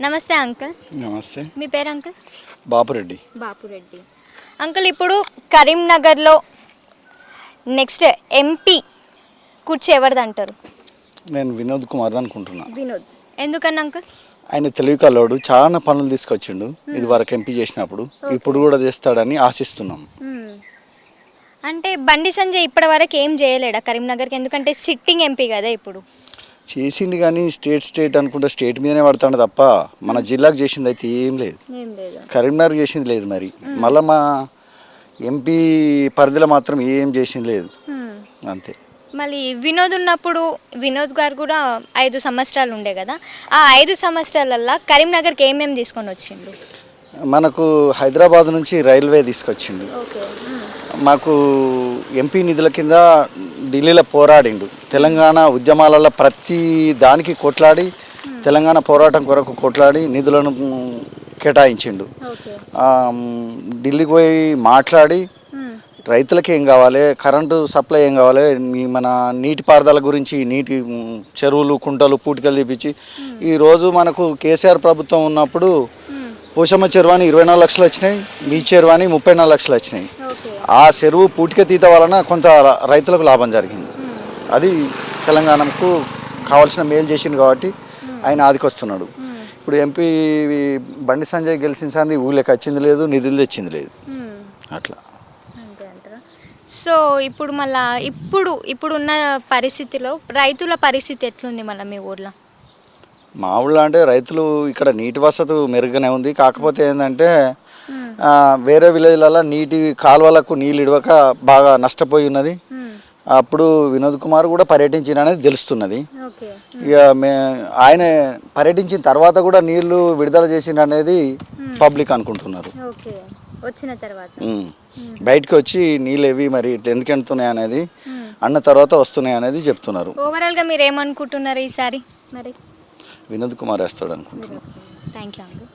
నమస్తే అంకుల్. నమస్తే. మీ పేరు అంకుల్? బాపురెడ్డి. బాపురెడ్డి. అంకుల్ ఇప్పుడు కరీంనగర్లో నెక్స్ట్ ఎంపీ కూర్చి ఎవరిది అంటారు? నేను వినోద్ కుమార్ అనుకుంటున్నా. వినోద్. ఎందుకని అంకుల్? ఆయన తెలివి కల్లోడు చాలా పనులు తీసుకొచ్చిండు. ఇది వరకు ఎంపీ చేసినప్పుడు. ఇప్పుడు కూడా చేస్తాడని ఆశిస్తున్నాం. అంటే బండి సంజయ్ ఇప్పటి వరకు ఏం చేయలేడా కరీంనగర్కి? ఎందుకంటే సిట్టింగ్ ఎంపీ కదా ఇప్పుడు. చేసిండు కానీ స్టేట్ స్టేట్ అనుకుంటే స్టేట్ మీదనే పడతాడు తప్ప మన జిల్లాకు చేసింది అయితే ఏం లేదు. కరీంనగర్ చేసింది లేదు మరి. మళ్ళీ మా ఎంపీ పరిధిలో మాత్రం ఏం చేసింది లేదు. అంతే. మళ్ళీ వినోద్ ఉన్నప్పుడు వినోద్ గారు కూడా ఐదు సంవత్సరాలు ఉండే కదా ఆ ఐదు సంవత్సరాలల్లో కరీంనగర్కి ఏమేమి తీసుకొని వచ్చిండు? మనకు హైదరాబాద్ నుంచి రైల్వే తీసుకొచ్చిండు. మాకు ఎంపీ నిధుల కింద ఢిల్లీలో పోరాడిండు. తెలంగాణ ఉద్యమాలలో ప్రతి దానికి కొట్లాడి తెలంగాణ పోరాటం కొరకు కొట్లాడి నిధులను కేటాయించిండు. ఢిల్లీకి పోయి మాట్లాడి రైతులకి ఏం కావాలి కరెంటు సప్లై ఏం కావాలి మీ మన నీటిపారుదల గురించి నీటి చెరువులు కుంటలు పూటికలు తీపిచ్చి ఈరోజు మనకు కేసీఆర్ ప్రభుత్వం ఉన్నప్పుడు పోషమ్మ చెరువాని ఇరవై నాలుగు లక్షలు వచ్చినాయి మీ చెరువాని ముప్పై నాలుగు లక్షలు వచ్చినాయి. ఆ చెరువు పూటిక తీత వలన కొంత రైతులకు లాభం జరిగింది. అది తెలంగాణకు కావాల్సిన మేలు చేసింది కాబట్టి ఆయన ఆదికొస్తున్నాడు. ఇప్పుడు ఎంపీ బండి సంజయ్ గెలిచిన సంది ఊళ్ళకి వచ్చింది లేదు నిధులు తెచ్చింది లేదు. అట్లా. సో ఇప్పుడు మళ్ళా ఇప్పుడు ఇప్పుడున్న పరిస్థితిలో రైతుల పరిస్థితి ఎట్లుంది మళ్ళీ మీ ఊర్లో? మా ఊళ్ళో అంటే రైతులు ఇక్కడ నీటి వసతి మెరుగ్గానే ఉంది. కాకపోతే ఏంటంటే వేరే విలేజ్లలో నీటి కాలువలకు నీళ్ళు ఇడవక బాగా నష్టపోయి ఉన్నది. అప్పుడు వినోద్ కుమార్ కూడా పర్యటించిన అనేది తెలుస్తున్నది. ఓకే. ఇక మే ఆయన పర్యటించిన తర్వాత కూడా నీళ్ళు విడుదల చేసిండు అనేది పబ్లిక్ అనుకుంటున్నారు. ఓకే. వచ్చిన తర్వాత. ఉమ్. బయటికి వచ్చి నీళ్ళు ఎవి మరి ఎందుకు ఎండుతున్నాయి అనేది అన్న తర్వాత వస్తున్నాయి అనేది చెప్తున్నారు. ఓవరాల్గా మీరు ఏమనుకుంటున్నారు ఈసారి మరి? వినోద్ కుమార్ వేస్తాడు అనుకుంటున్నారు థ్యాంక్ యూ అండి